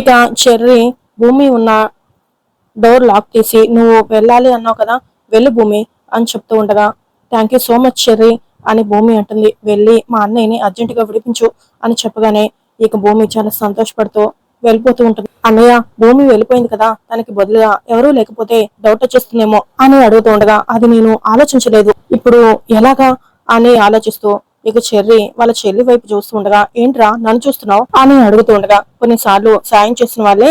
ఇక చెర్రి భూమి ఉన్న డోర్ లాక్ తీసి నువ్వు వెళ్ళాలి అన్నావు కదా వెళ్ళు భూమి అని చెప్తూ ఉండగా thank you so much Cherry అని భూమి అంటుంది. వెళ్ళి మా అన్నయ్యని అర్జెంటుగా విడిపించు అని చెప్పగానే ఇక భూమి చాలా సంతోషపడుతూ వెళ్ళిపోతూ ఉంటుంది. అన్నయ్య భూమి వెళ్ళిపోయింది కదా తనకి బదులుగా ఎవరూ లేకపోతే డౌట్ వచ్చేస్తుందేమో అని అడుగుతూ ఉండగా అది నేను ఆలోచించలేదు. ఇప్పుడు ఎలాగా? అని ఆలోచిస్తూ ఇక చెర్రి వాళ్ళ చెల్లి వైపు చూస్తూ ఉండగా ఏంట్రా? నన్ను చూస్తున్నావు? అని అడుగుతూ ఉండగా కొన్నిసార్లు సాయం చేసిన వాళ్ళే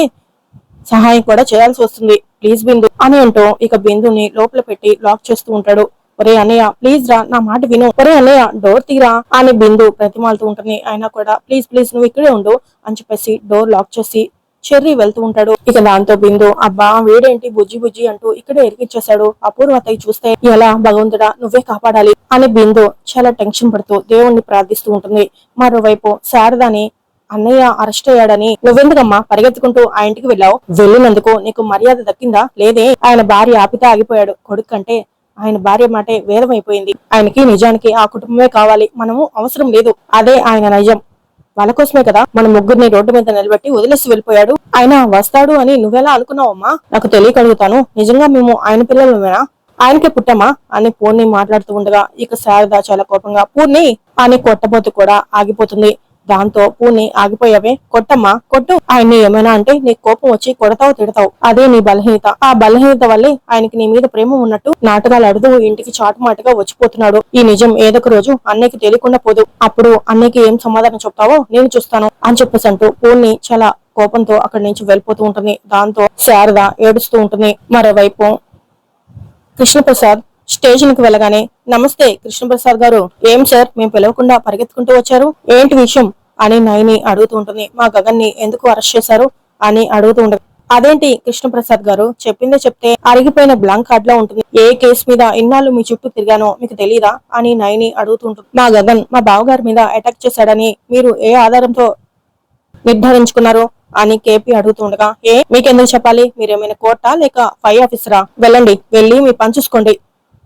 సహాయం కూడా చేయాల్సి వస్తుంది. ప్లీజ్ బిందు అని అంటూ ఇక బిందుని లోపల పెట్టి లాక్ చేస్తూ ఉంటాడు. ఒరే అన్నయ్య ప్లీజ్ రా నా మాట విను. ఒరే అన్నయ్య డోర్ తీరా? అని బిందు ప్రతిమాలుతూ ఉంటుంది. అయినా కూడా ప్లీజ్ ప్లీజ్ నువ్వు ఇక్కడే ఉండు అని చెప్పేసి డోర్ లాక్ చేసి చెర్రీ వెళ్తూ ఉంటాడు. ఇక దాంతో బిందు అబ్బా వేడేంటి బుజ్జి బుజ్జి అంటూ ఇక్కడే ఎరికిచ్చేశాడు అపూర్వతయ్య చూస్తే ఎలా భగవంతుడా నువ్వే కాపాడాలి అని బిందు చాలా టెన్షన్ పడుతూ దేవుణ్ణి ప్రార్థిస్తూ ఉంటుంది. మరోవైపు శారదాని అన్నయ్య అరెస్ట్ అయ్యాడని నువ్వెందుకమ్మా పరిగెత్తుకుంటూ ఆ ఇంటికి వెళ్ళావు? వెళ్ళినందుకు నీకు మర్యాద దక్కిందా? లేదే ఆయన భార్య ఆపితే ఆగిపోయాడు. కొడుకు కంటే ఆయన భార్య మాటే వేదమైపోయింది. ఆయనకి నిజానికి ఆ కుటుంబమే కావాలి. మనము అవసరం లేదు. అదే ఆయన నిజం. వాళ్ళ కోసమే కదా మన ముగ్గురిని రోడ్డు మీద నిలబెట్టి వదిలేసి వెళ్ళిపోయాడు. ఆయన వస్తాడు అని నువ్వెలా అనుకున్నావమ్మా? నాకు తెలియకడుగుతాను. నిజంగా మేము ఆయన పిల్లలమేనా ఆయనకే పుట్టమా? అని పూర్ణి మాట్లాడుతూ ఉండగా ఇక శారద చాలా కోపంగా పూర్ణి అని కొట్టబోతు కూడా ఆగిపోతుంది. దాంతో పూని ఆగిపోయావే కొట్టమ్మా కొట్టు. ఆయన్ని ఏమైనా అంటే నీకు కోపం వచ్చి కొడతావు తిడతావు. అదే నీ బలహీనత. ఆ బలహీనత వల్లే ఆయనకి నీ మీద ప్రేమ ఉన్నట్టు నాటకాలు అడుగు ఇంటికి చాటుమాటుగా వచ్చిపోతున్నాడు. ఈ నిజం ఏదొక రోజు అన్నయ్యకి తెలియకుండా పోదు. అప్పుడు అన్నయ్యకి ఏం సమాధానం చెప్తావో నేను చూస్తాను అని చెప్పేసి అంటూ పూర్ణి చాలా కోపంతో అక్కడి నుంచి వెళ్ళిపోతూ ఉంటుంది. దాంతో శారద ఏడుస్తూ ఉంటుంది. మరోవైపు కృష్ణప్రసాద్ స్టేషన్కి వెళ్ళగానే నమస్తే కృష్ణప్రసాద్ గారు ఏం సార్? మేము పిలవకుండా పరిగెత్తుకుంటూ వచ్చారు. ఏంటి విషయం? అని నయని అడుగుతూ ఉంటుంది. మా గగన్ని ఎందుకు అరెస్ట్ చేశారు అని అడుగుతూ ఉంటుంది. అదేంటి కృష్ణప్రసాద్ గారు? చెప్పిందే చెప్తే అరిగిపోయిన బ్లాంక్ కార్డ్లో ఉంటుంది. ఏ కేసు మీద ఇన్నాళ్ళు మీ చుట్టూ తిరిగానో మీకు తెలియదా అని నయని అడుగుతుంటుంది మా గగన్ మా బావగారి మీద అటాక్ చేశాడని మీరు ఏ ఆధారంతో నిర్ధారించుకున్నారు అని కేపీ అడుగుతుండగా ఏ? మీకెందుకు చెప్పాలి? మీరేమైనా కోర్టా లేక ఫై ఆఫీసరా? వెళ్ళండి వెళ్ళి మీ పని చూసుకోండి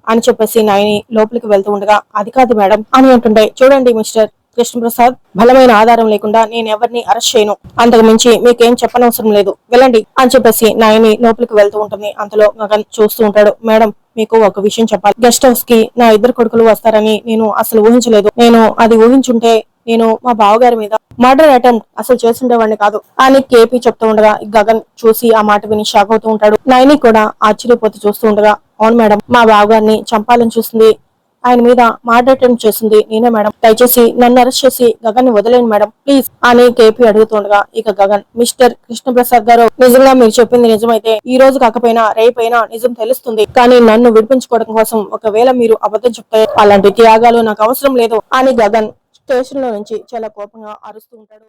అని చెప్పేసి నయని లోపలికి వెళ్తూ ఉండగా అది కాదు మేడం అని అంటుండే. చూడండి మిస్టర్ కృష్ణప్రసాద్ బలమైన ఆధారం లేకుండా నేను ఎవరిని అరెస్ట్ చేయను. అంతకు మించి మీకేం చెప్పనవసరం లేదు. వెళ్ళండి అని చెప్పేసి నాయని లోపలికి వెళ్తూ ఉంటుంది. అంతలో గగన్ చూస్తూ ఉంటాడు. మేడం మీకు ఒక విషయం చెప్పాలి. గెస్ట్ హౌస్కి నా ఇద్దరు కొడుకులు వస్తారని నేను అసలు ఊహించలేదు. నేను అది ఊహించుంటే నేను మా బావగారి మీద మర్డర్ అటెంప్ట్ అసలు చేసిండేవాడిని కాదు. అని కేపీ చెప్తూ ఉండగా గగన్ చూసి ఆ మాట విని షాక్ అవుతూ ఉంటాడు. నైని కూడా ఆశ్చర్యపోతూ చూస్తూ ఉండగా అవును మేడం మా బావగారిని చంపాలని చూసింది ఆయన మీద మాట అటెంప్ట్ చేసింది నేనే మేడం. దయచేసి నన్ను అరెస్ట్ చేసి గగన్ని వదిలేను మేడం. ప్లీజ్. అని కేపీ అడుగుతుండగా ఇక గగన్ మిస్టర్ కృష్ణప్రసాద్ గారు నిజంగా మీరు చెప్పింది నిజమైతే ఈ రోజు కాకపోయినా రేపైనా నిజం తెలుస్తుంది. కానీ నన్ను విడిపించుకోవడం కోసం ఒకవేళ మీరు అబద్ధం చెప్తే అలాంటి త్యాగాలు నాకు అవసరం లేదు అని గగన్ స్టేషన్లో నుంచి చాలా కోపంగా అరుస్తూ ఉంటాడు.